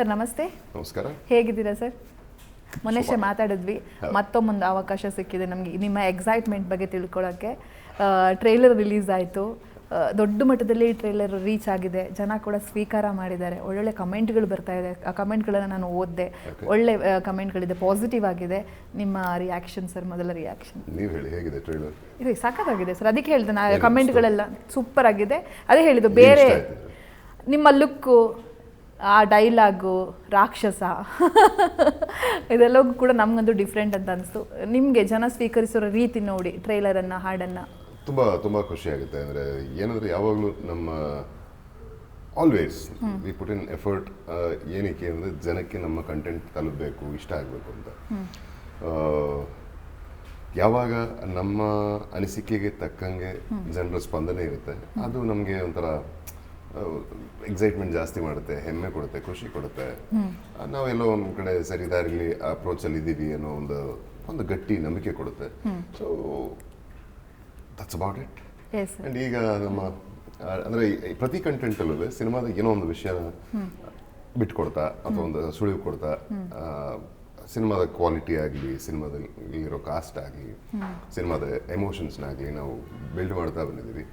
Sir ನಮಸ್ತೆ. ನಮಸ್ಕಾರ. ಹೇಗಿದ್ದೀರಾ ಸರ್? ಮೊನ್ನೆಷ್ಟೇ ಮಾತಾಡಿದ್ವಿ. ಮತ್ತೊಮ್ಮೊಂದು ಅವಕಾಶ ಸಿಕ್ಕಿದೆ ನಮಗೆ. ನಿಮ್ಮ ಎಕ್ಸೈಟ್ಮೆಂಟ್ ಬಗ್ಗೆ ತಿಳ್ಕೊಳ್ಳೋಕ್ಕೆ ಟ್ರೈಲರ್ ರಿಲೀಸ್ ಆಯಿತು. ದೊಡ್ಡ ಮಟ್ಟದಲ್ಲಿ ಟ್ರೈಲರ್ ರೀಚ್ ಆಗಿದೆ. ಜನ ಕೂಡ ಸ್ವೀಕಾರ ಮಾಡಿದ್ದಾರೆ. ಒಳ್ಳೊಳ್ಳೆ ಕಮೆಂಟ್ಗಳು ಬರ್ತಾ ಇದೆ. ಆ ಕಮೆಂಟ್ಗಳನ್ನು ನಾನು ಓದಿದೆ. ಒಳ್ಳೆ ಕಮೆಂಟ್ಗಳಿದೆ ಪಾಸಿಟಿವ್ ಆಗಿದೆ. ನಿಮ್ಮ ರಿಯಾಕ್ಷನ್ ಸರ್ ಮೊದಲ ರಿಯಾಕ್ಷನ್ ನೀವು ಹೇಳಿ ಹೇಗಿದೆ ಟ್ರೈಲರ್ ಇದು ಸಾಕಾಗಿದೆ ಸರ್. ಅದಕ್ಕೆ ಹೇಳಿದೆ ನಾ ಕಮೆಂಟ್ಗಳೆಲ್ಲ ಸೂಪರ್ ಆಗಿದೆ. ಅದೇ ಹೇಳಿದ್ದು ಬೇರೆ ನಿಮ್ಮ ಲುಕ್ಕು ಆ ಡೈಲಾಗು ರಾಕ್ಷಸ ಇದೆಲ್ಲವೂ ಕೂಡ ನಮಗಂತೂ ಡಿಫ್ರೆಂಟ್ ಅಂತ ಅನಿಸ್ತು. ನಿಮಗೆ ಜನ ಸ್ವೀಕರಿಸೋ ರೀತಿ ನೋಡಿ ಟ್ರೈಲರನ್ನು ಹಾಡನ್ನು. ತುಂಬ ತುಂಬ ಖುಷಿ ಆಗುತ್ತೆ. ಅಂದರೆ ಏನಂದರೆ ಯಾವಾಗಲೂ ನಮ್ಮ always we put in effort ಏನಕ್ಕೆ ಅಂದರೆ ಜನಕ್ಕೆ ನಮ್ಮ ಕಂಟೆಂಟ್ ತಲುಪಬೇಕು ಇಷ್ಟ ಆಗಬೇಕು ಅಂತ. ಯಾವಾಗ ನಮ್ಮ ಅನಿಸಿಕೆಗೆ ತಕ್ಕಂಗೆ ಜನರ ಸ್ಪಂದನೆ ಇರುತ್ತೆ ಅದು ನಮಗೆ ಒಂಥರ ಎಕ್ಸೈಟ್ಮೆಂಟ್ ಜಾಸ್ತಿ ಮಾಡುತ್ತೆ ಹೆಮ್ಮೆ ಕೊಡುತ್ತೆ ಖುಷಿ ಕೊಡುತ್ತೆ. ನಾವೆಲ್ಲೋ ಒಂದು ಕಡೆ ಸರಿ ದಾರಿಲಿ ಅಪ್ರೋಚಲ್ಲಿ ಇದ್ದೀವಿ ಅನ್ನೋ ಒಂದು ಒಂದು ಗಟ್ಟಿ ನಂಬಿಕೆ ಕೊಡುತ್ತೆ. So that's about it and and ಈಗ ನಮ್ಮ ಅಂದರೆ ಪ್ರತಿ ಕಂಟೆಂಟಲ್ಲೂ ಸಿನಿಮಾದ ಏನೋ ಒಂದು ವಿಷಯ ಬಿಟ್ಕೊಡ್ತಾ ಅಥವಾ ಒಂದು ಸುಳಿವು ಕೊಡ್ತಾ ಸಿನಿಮಾದ ಕ್ವಾಲಿಟಿ ಆಗಲಿ ಸಿನಿಮಾದಲ್ಲಿ ಇರೋ ಕಾಸ್ಟ್ ಆಗಲಿ ಸಿನಿಮಾದ ಎಮೋಷನ್ಸ್ನಾಗಲಿ ನಾವು ಬಿಲ್ಡ್ ಮಾಡ್ತಾ ಬಂದಿದ್ದೀವಿ.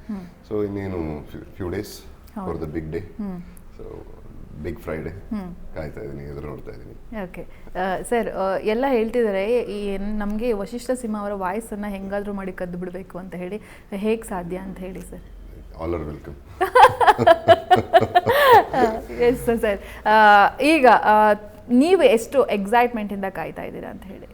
ಸೊ ಇನ್ನೇನು few days for the big day so big Friday ಕಾಯ್ತಾ ಇದ್ದೀನಿ ಎದುರು ನೋಡ್ತಾ ಇದ್ದೀನಿ ಓಕೆ ಸರ್ ಎಲ್ಲ ಹೇಳ್ತಿದ್ದಾರೆ ಈ ನಮಗೆ ವಶಿಷ್ಠ ಸಿಂಹ ಅವರ ವಾಯ್ಸನ್ನು ಹೆಂಗಾದರೂ ಮಾಡಿ ಕದ್ದು ಬಿಡಬೇಕು ಅಂತ ಹೇಳಿ ಹೇಗೆ ಸಾಧ್ಯ ಅಂತ ಹೇಳಿ sir all are welcome yes sir ಈಗ ನೀವು ಎಷ್ಟು ಎಕ್ಸೈಟ್ಮೆಂಟಿಂದ ಕಾಯ್ತಾ ಇದ್ದೀರಾ ಅಂತ ಹೇಳಿ.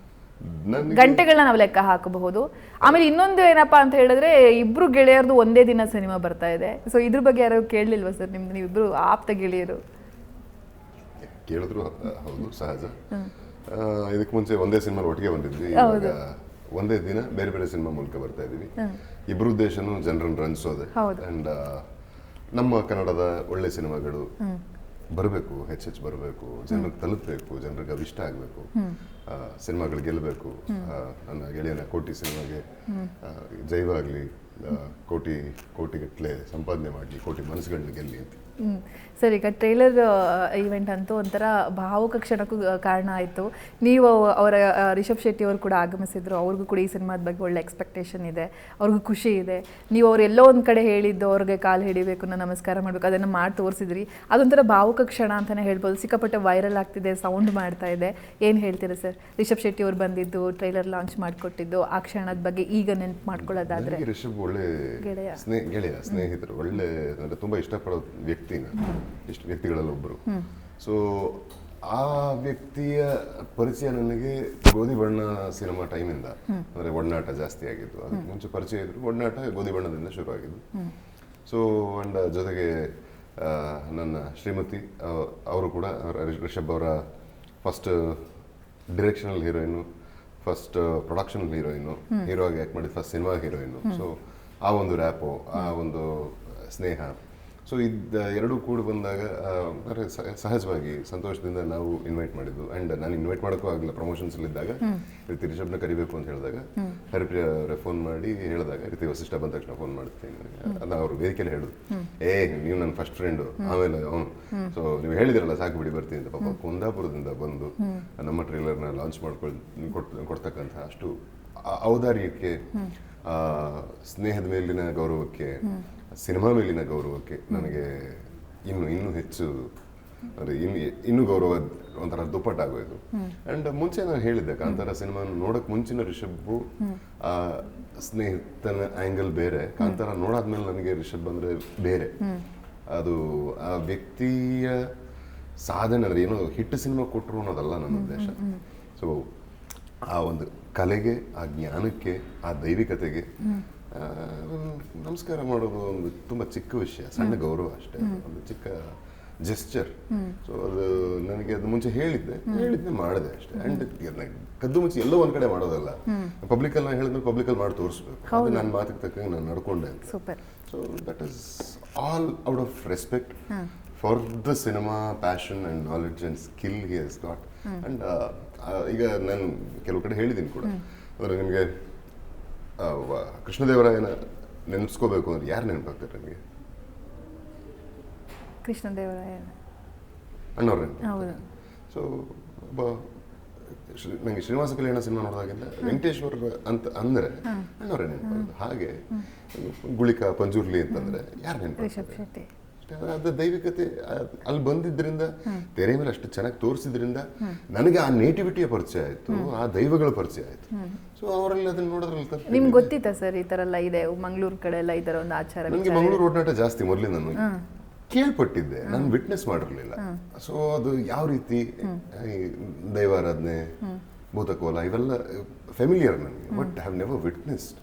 ಗಂಟೆಗಳನ್ನ ನಾವು ಲೆಕ್ಕ ಹಾಕಬಹುದು. ಆಮೇಲೆ ಇನ್ನೊಂದು ಏನಪ್ಪಾ ಅಂತ ಹೇಳಿದ್ರೆ ಇಬ್ರು ಗೆಳೆಯರದು ಒಂದೇ ದಿನ ಸಿನಿಮಾ ಬರ್ತಾ ಇದೆ. ಸೊ ಇದ್ರ ಬಗ್ಗೆ ಯಾರು ಕೇಳಲಿಲ್ವಾ ಸರ್? ನಿಮ್ದು ನೀವಿಬ್ರು ಆಪ್ತ ಗೆಳೆಯರು. ಕೇಳಿದ್ರು ಹೌದು ಸಹಜ. ಇದಕ್ಕೆ ಮುಂಚೆ ಒಂದೇ ಸಿನಿಮಾ ಒಟ್ಟಿಗೆ ಬಂದಿದ್ವಿ. ಇವಾಗ ಒಂದೇ ದಿನ ಬೇರೆ ಬೇರೆ ಸಿನಿಮಾ ಮೂಲಕ ಬರ್ತಾ ಇದೀವಿ ಇಬ್ರು ಉದ್ದೇಶನೂ ಜನರನ್ನು ರಂಜಿಸೋದೆ. ಅಂಡ್ ನಮ್ಮ ಕನ್ನಡದ ಒಳ್ಳೆ ಸಿನಿಮಾಗಳು ಬರಬೇಕು ಹೆಚ್ಚೆಚ್ಚು ಬರಬೇಕು ಜನರಿಗೆ ತಲುಪಬೇಕು ಜನರಿಗೆ ಅದು ಇಷ್ಟ ಆಗಬೇಕು. ಸಿನಿಮಾಗಳು ಗೆಲ್ಲಬೇಕು. ನನ್ನ ಗೆಳೆಯನ ಕೋಟಿ ಸಿನಿಮಾಗೆ ಜೈವಾಗಲಿ ಕೋಟಿ ಕೋಟಿಗಟ್ಟಲೆ ಸಂಪಾದನೆ ಮಾಡಲಿ ಕೋಟಿ ಮನಸ್ಸುಗಳನ್ನ ಗೆಲ್ಲಿ ಅಂತ. ಹ್ಮ್. ಸರ್ ಈಗ ಟ್ರೈಲರ್ ಈವೆಂಟ್ ಅಂತೂ ಒಂಥರ ಭಾವುಕ ಕ್ಷಣಕ್ಕೂ ಕಾರಣ ಆಯಿತು. ನೀವು ಅವರ ರಿಷಬ್ ಶೆಟ್ಟಿ ಅವರು ಕೂಡ ಆಗಮಿಸಿದ್ರು. ಅವ್ರಿಗೂ ಕೂಡ ಈ ಸಿನಿಮಾದ ಬಗ್ಗೆ ಒಳ್ಳೆ ಎಕ್ಸ್ಪೆಕ್ಟೇಷನ್ ಇದೆ. ಅವ್ರಿಗೂ ಖುಷಿ ಇದೆ. ನೀವು ಅವ್ರು ಎಲ್ಲೋ ಒಂದು ಕಡೆ ಹೇಳಿದ್ದು ಅವ್ರಿಗೆ ಕಾಲು ಹಿಡಿಬೇಕು ನಾನು ನಮಸ್ಕಾರ ಮಾಡಬೇಕು ಅದನ್ನು ಮಾಡಿ ತೋರಿಸಿದ್ರಿ. ಅದೊಂಥರ ಭಾವುಕ ಕ್ಷಣ ಅಂತಲೇ ಹೇಳ್ಬೋದು. ಸಿಕ್ಕಾಪಟ್ಟೆ ವೈರಲ್ ಆಗ್ತಿದೆ ಸೌಂಡ್ ಮಾಡ್ತಾ ಇದೆ. ಏನು ಹೇಳ್ತೀರಾ ಸರ್? ರಿಷಬ್ ಶೆಟ್ಟಿ ಅವ್ರು ಬಂದಿದ್ದು ಟ್ರೈಲರ್ ಲಾಂಚ್ ಮಾಡಿಕೊಟ್ಟಿದ್ದು ಆ ಕ್ಷಣದ ಬಗ್ಗೆ ಈಗ ನೆನಪು ಮಾಡ್ಕೊಳ್ಳೋದಾದ್ರೆ. ರಿಷಬ್ ಒಳ್ಳೆ ಗೆಳೆಯ. ಸ್ನೇಹ ಸ್ನೇಹಿತರು ಒಳ್ಳೆ ತುಂಬಾ ಇಷ್ಟಪಡೋ ವ್ಯಕ್ತಿನ ಇಷ್ಟು ವ್ಯಕ್ತಿಗಳಲ್ಲಿ ಒಬ್ಬರು ಸೊ ಆ ವ್ಯಕ್ತಿಯ ಪರಿಚಯ ನನಗೆ ಗೋಧಿ ಬಣ್ಣ ಸಿನಿಮಾ ಟೈಮಿಂದ. ಅಂದರೆ ಒಡನಾಟ ಜಾಸ್ತಿ ಆಗಿದ್ದು. ಅದಕ್ಕೆ ಮುಂಚೆ ಪರಿಚಯ ಇದ್ರು ಒಡನಾಟ ಗೋಧಿ ಬಣ್ಣದಿಂದ ಶುರು ಆಗಿದ್ದು. ಸೊ ಅಂಡ್ ಜೊತೆಗೆ ನನ್ನ ಶ್ರೀಮತಿ ಅವರು ಕೂಡ ರಿಷಬ್ ಅವರ first directional heroine first production heroine hero ಆಗಿ ಆ್ಯಕ್ಟ್ ಮಾಡಿದ ಫಸ್ಟ್ ಸಿನಿಮಾ ಹೀರೋಯಿನು ಸೊ ಆ ಒಂದು ರ್ಯಾಪು ಆ ಒಂದು ಸ್ನೇಹ ಸೊ ಇದು ಎರಡೂ ಕೂಡಿ ಬಂದಾಗ ಅಂದರೆ ಸಹಜವಾಗಿ ಸಂತೋಷದಿಂದ ನಾವು ಇನ್ವೈಟ್ ಮಾಡಿದ್ದು. ಆ್ಯಂಡ್ ನಾನು ಇನ್ವೈಟ್ ಮಾಡೋಕ್ಕೂ ಆಗಲಿಲ್ಲ ಪ್ರಮೋಷನ್ಸಲ್ಲಿದ್ದಾಗ ರೀತಿ ರಿಷಬ್ನ ಕರಿಬೇಕು ಅಂತ ಹೇಳಿದಾಗ ಹರಿಪ್ರಿಯ ಅವರೇ ಫೋನ್ ಮಾಡಿ ಹೇಳಿದಾಗ ರೀತಿ ವಸಿಷ್ಠ ಬಂದ ತಕ್ಷಣ ಫೋನ್ ಮಾಡ್ತೀನಿ. ಅದನ್ನ ಅವರು ವೇದಿಕೆಯಲ್ಲಿ ಹೇಳೋದು ಏ ನೀವು ನನ್ನ ಫಸ್ಟ್ ಫ್ರೆಂಡು ಆಮೇಲೆ ಅವನು. ಸೊ ನೀವು ಹೇಳಿದಿರಲ್ಲ ಸಾಕು ಬಿಡಿ ಬರ್ತೀನಿ ಅಂತ. ಪಾಪ ಕುಂದಾಪುರದಿಂದ ಬಂದು ನಮ್ಮ ಟ್ರೇಲರ್ನ ಲಾಂಚ್ ಮಾಡ್ಕೊಳ್ ಕೊಡ್ತಕ್ಕಂಥ ಅಷ್ಟು ಔದಾರ್ಯಕ್ಕೆ ಆ, ಸ್ನೇಹದ ಮೇಲಿನ ಗೌರವಕ್ಕೆ ಸಿನಿಮಾ ಮೇಲಿನ ಗೌರವಕ್ಕೆ ನನಗೆ ಇನ್ನು, ಇನ್ನೂ ಹೆಚ್ಚು ಅಂದರೆ ಇನ್ನು ಇನ್ನು ಗೌರವ ಒಂಥರ ದುಪ್ಪಟ್ಟಾಗೋಯ್ತು ಅಂಡ್ ಮುಂಚೆ ನಾನು ಹೇಳಿದ್ದೆ, ಕಾಂತಾರ ಸಿನಿಮಾ ನೋಡಕ್ ಮುಂಚಿನ ರಿಷಬ್ ಆ ಸ್ನೇಹಿತನ ಆಂಗಲ್ ಬೇರೆ. ಕಾಂತಾರ ನೋಡಾದ್ಮೇಲೆ ನನಗೆ ರಿಷಬ್ ಅಂದ್ರೆ ಬೇರೆ. ಅದು ಆ ವ್ಯಕ್ತಿಯ ಸಾಧನೆ ಅಂದ್ರೆ ಏನೋ ಹಿಟ್ಟು ಸಿನಿಮಾ ಕೊಟ್ಟರು ಅನ್ನೋದಲ್ಲ ನನ್ನ ಉದ್ದೇಶ. ಸೊ ಆ ಒಂದು ಕಲೆಗೆ, ಆ ಜ್ಞಾನಕ್ಕೆ, ಆ ದೈವಿಕತೆಗೆ ನಮಸ್ಕಾರ ಮಾಡೋದು ಒಂದು ತುಂಬ ಚಿಕ್ಕ ವಿಷಯ ಸಣ್ಣ ಗೌರವ ಅಷ್ಟೇ ಒಂದು ಚಿಕ್ಕ ಜೆಸ್ಚರ್ ಸೊ ಅದು ನನಗೆ ಅದು ಮುಂಚೆ ಹೇಳಿದ್ದೆ ಹೇಳಿದ್ದೆ ಮಾಡಿದೆ ಅಷ್ಟೇ. ಅಂಡ್ ಕದ್ದು ಮುಚ್ಚಿ ಎಲ್ಲೋ ಒಂದ್ ಕಡೆ ಮಾಡೋದಲ್ಲ. ಪಬ್ಲಿಕ್ ಅಲ್ಲಿ ಹೇಳಿದ್ರೆ ಪಬ್ಲಿಕ್ ಅಲ್ಲಿ ಮಾಡಿ ತೋರಿಸ್ಬೇಕು. ಅದು ನನ್ನ ಮಾತಿಗೆ ತಕ್ಕಂಗೆ ನಾನು ನಡ್ಕೊಂಡೆ ಅಂತ. So that is all out of respect for the cinema passion and knowledge and skill he has got and ಈಗ ನಾನು ಕೆಲವು ಕಡೆ ಹೇಳಿದ್ದೀನಿ ಕೂಡ. ಅಂದರೆ ನಿಮಗೆ ಕೃಷ್ಣದೇವರಾಯನ ನೆನೆಸ್ಕೋಬೇಕು ಅಂದ್ರೆ ಯಾರು ನೆನಪಾಗ್ತಾರೆ ನಿಮಗೆ? ಕೃಷ್ಣದೇವರಾಯ ಅಣ್ಣವ್ರ. ನೆನಪು ಹೌದು. ಸೊ ಒಬ್ಬ ಶ್ರೀ- ನಂಗೆ ಶ್ರೀನಿವಾಸ ಕಲ್ಯಾಣ ಸಿನಿಮಾ ನೋಡಿದಾಗಿಂದ ವೆಂಕಟೇಶ್ವರ ಅಂತ ಅಂದ್ರೆ ಅಣ್ಣವ್ರೆ ನೆನಪಾಗೋದು. ಹಾಗೆ ಗುಳಿಕ ಪಂಜುರ್ಲಿ ಅಂತಂದ್ರೆ ಯಾರು ನೆನಪು ಶೆಟ್ಟಿ ಅದು ದೈವಿಕತೆ ಅಲ್ಲಿ ಬಂದಿದ್ರಿಂದ ತೆರೆ ಮೇಲೆ ಅಷ್ಟು ಚೆನ್ನಾಗಿ ತೋರಿಸಿದ್ರಿಂದ ನನಗೆ ಆ ನೇಟಿವಿಟಿಯ ಪರಿಚಯ ಆಯ್ತು ಆ ದೈವಗಳ ಪರಿಚಯ ಆಯ್ತು. ಸೊ ಅವರಲ್ಲಿ ಅದನ್ನ ನೋಡೋದ್ರಲ್ಲಿ ನಿಮ್ಗೆ ಗೊತ್ತಿತ್ತಾ ಸರ್ ಈ ಥರ ಎಲ್ಲ ಇದೆ ಮಂಗಳೂರು ಕಡೆ ಎಲ್ಲ ಈ ಥರ ಒಂದು ಆಚಾರ ನನಗೆ ಮಂಗಳೂರು ಒಡನಾಟ ಜಾಸ್ತಿ ಮೊದಲೇ ನಾನು ಕೇಳ್ಪಟ್ಟಿದ್ದೆ ನಾನು ವಿಟ್ನೆಸ್ ಮಾಡಿರಲಿಲ್ಲ. ಸೊ ಅದು ಯಾವ ರೀತಿ ದೈವಾರಾಧನೆ ಭೂತಕೋಲ ಇವೆಲ್ಲ ಫೆಮಿಲಿಯರ್ ನನಗೆ ಬಟ್ ಹ್ಯಾವ್ ನೆವರ್ ವಿಟ್ನೆಸ್ಡ್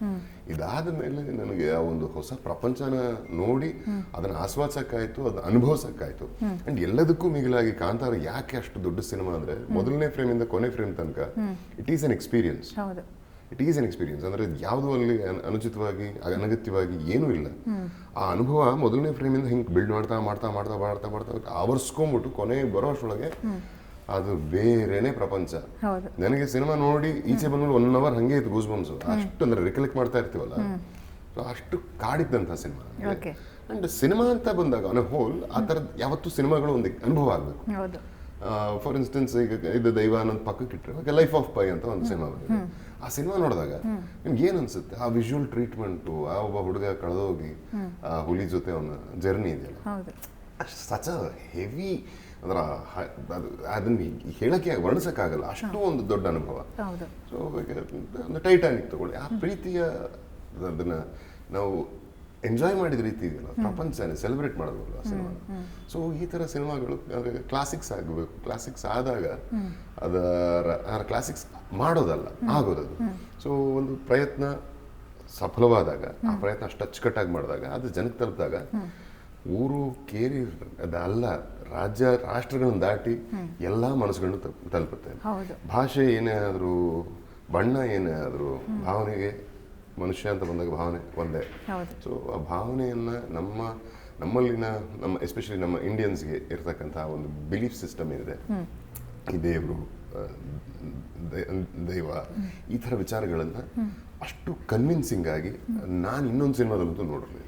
ಇದಾದ ಮೇಲೆ ನನಗೆ ಆ ಒಂದು ಹೊಸ ಪ್ರಪಂಚನ ನೋಡಿ ಅದನ್ನ ಆಸ್ವಾದಿಸಕ್ಕಾಯ್ತು ಅದನ್ನ ಅನುಭವಿಸಕ್ಕಾಯ್ತು. ಅಂಡ್ ಎಲ್ಲದಕ್ಕೂ ಮಿಗಿಲಾಗಿ ಕಾಂತಾರ ಯಾಕೆ ಅಷ್ಟು ದೊಡ್ಡ ಸಿನಿಮಾ ಅಂದ್ರೆ ಮೊದಲನೇ ಫ್ರೇಮ್ ಇಂದ ಕೊನೆ ಫ್ರೇಮ್ ತನಕ it is an experience it is an experience ಅಂದ್ರೆ ಯಾವುದೂ ಅಲ್ಲಿ ಅನ- ಅನುಚಿತವಾಗಿ ಅನಗತ್ಯವಾಗಿ ಏನೂ ಇಲ್ಲ. ಆ ಅನುಭವ ಮೊದಲನೇ ಫ್ರೇಮಿಂದ ಹಿಂಗೆ ಬಿಲ್ಡ್ ಮಾಡ್ತಾ ಮಾಡ್ತಾ ಮಾಡ್ತಾ ಮಾಡ್ತಾ ಮಾಡ್ತಾ ಆವರ್ಸ್ಕೊಂಬಿಟ್ಟು ಕೊನೆ ಬರೋ ಅಷ್ಟರೊಳಗೆ ಅದು ಬೇರೆನೆ ಪ್ರಪಂಚ. ನನಗೆ ಸಿನಿಮಾ ನೋಡಿ ಈಚೆ ಬಂದ್ಮೇಲೆ ಒನ್ ಅವರ್ ಹಂಗೆ ಇತ್ತು ಗೂಸ್ ಬಂಸು ಅಷ್ಟು ಅಂದ್ರೆ ರಿಕಲೆಕ್ಟ್ ಮಾಡ್ತಾ ಇರ್ತೀವಲ್ಲ? ಸೊ ಅಷ್ಟು ಕಾಡಿದ್ದಂಥ ಸಿನಿಮಾ. ಅಂಡ್ ಸಿನಿಮಾ ಅಂತ ಬಂದಾಗ ಆನ್ ಹೋಲ್ ಆ ಥರದ್ದು ಯಾವತ್ತೂ ಸಿನಿಮಾಗಳು ಒಂದು ಅನುಭವ ಆಗಬೇಕು. ಫಾರ್ ಇನ್ಸ್ಟೆನ್ಸ್ ಈಗ ಇದು ದೈವ ಅನ್ನೋದು ಪಕ್ಕಕ್ಕೆ ಇಟ್ಟರೆ ಲೈಫ್ ಆಫ್ ಪೈ ಅಂತ ಒಂದು ಸಿನಿಮಾ ಬಂದಿದೆ. ಆ ಸಿನಿಮಾ ನೋಡಿದಾಗ ನಿಮ್ಗೆ ಏನ್ ಅನ್ಸುತ್ತೆ? ಆ ವಿಜುವಲ್ ಟ್ರೀಟ್ಮೆಂಟು ಆ ಒಬ್ಬ ಹುಡುಗ ಕಳೆದೋಗಿ ಆ ಹುಲಿ ಜೊತೆ ಅವನ ಜರ್ನಿ ಇದೆಯಲ್ಲ? ಸಚ್ ಅ ಹೆವಿ ಅದರ ಅದನ್ನು ಅದು ಅದನ್ನ ಹೇಳಕ್ಕೆ ವರ್ಣಿಸಕ್ಕಾಗಲ್ಲ. ಅಷ್ಟು ಒಂದು ದೊಡ್ಡ ಅನುಭವ. ಸೊ ಒಂದು ಟೈಟಾನಿಕ್ ತಗೊಳ್ಳಿ. ಆ ಪ್ರೀತಿಯ ಅದನ್ನ ನಾವು ಎಂಜಾಯ್ ಮಾಡಿದ ರೀತಿ ಇದೆಯಲ್ಲ ಪ್ರಪಂಚನೇ ಸೆಲೆಬ್ರೇಟ್ ಮಾಡಬಹುದು ಆ ಸಿನಿಮಾ ಸೊ ಈ ಥರ ಸಿನಿಮಾಗಳು ಕ್ಲಾಸಿಕ್ಸ್ ಆಗಬೇಕು ಕ್ಲಾಸಿಕ್ಸ್ ಆದಾಗ ಅದರ ಕ್ಲಾಸಿಕ್ಸ್ ಮಾಡೋದಲ್ಲ ಆಗೋದದು. ಸೊ ಒಂದು ಪ್ರಯತ್ನ ಸಫಲವಾದಾಗ ಆ ಪ್ರಯತ್ನ ಅಷ್ಟು ಅಚ್ಚುಕಟ್ಟಾಗಿ ಮಾಡಿದಾಗ ಅದು ಜನಕ್ಕೆ ತಲುಪಿದಾಗ ಊರು ಕೇರಿ ಅದಲ್ಲ ರಾಜ್ಯ ರಾಷ್ಟ್ರಗಳನ್ನು ದಾಟಿ ಎಲ್ಲ ಮನಸ್ಸುಗಳನ್ನು ತಲುಪ್- ತಲುಪುತ್ತೆ. ಭಾಷೆ ಏನೇ ಆದರೂ ಬಣ್ಣ ಏನೇ ಆದರೂ ಭಾವನೆಗೆ ಮನುಷ್ಯ ಅಂತ ಬಂದಾಗ ಭಾವನೆ ಒಂದೇ. ಸೊ ಆ ಭಾವನೆಯನ್ನ ನಮ್ಮ ನಮ್ಮಲ್ಲಿನ ನಮ್ಮ ಎಸ್ಪೆಷಲಿ ನಮ್ಮ ಇಂಡಿಯನ್ಸ್ಗೆ ಇರ್ತಕ್ಕಂಥ ಒಂದು ಬಿಲೀಫ್ ಸಿಸ್ಟಮ್ ಏನಿದೆ ಈ ದೇವರು ದೈವ ಈ ಥರ ವಿಚಾರಗಳನ್ನು ಅಷ್ಟು ಕನ್ವಿನ್ಸಿಂಗ್ ಆಗಿ ನಾನು ಇನ್ನೊಂದು ಸಿನಿಮಾದಲ್ಲಂತೂ ನೋಡಿರಲಿಲ್ಲ.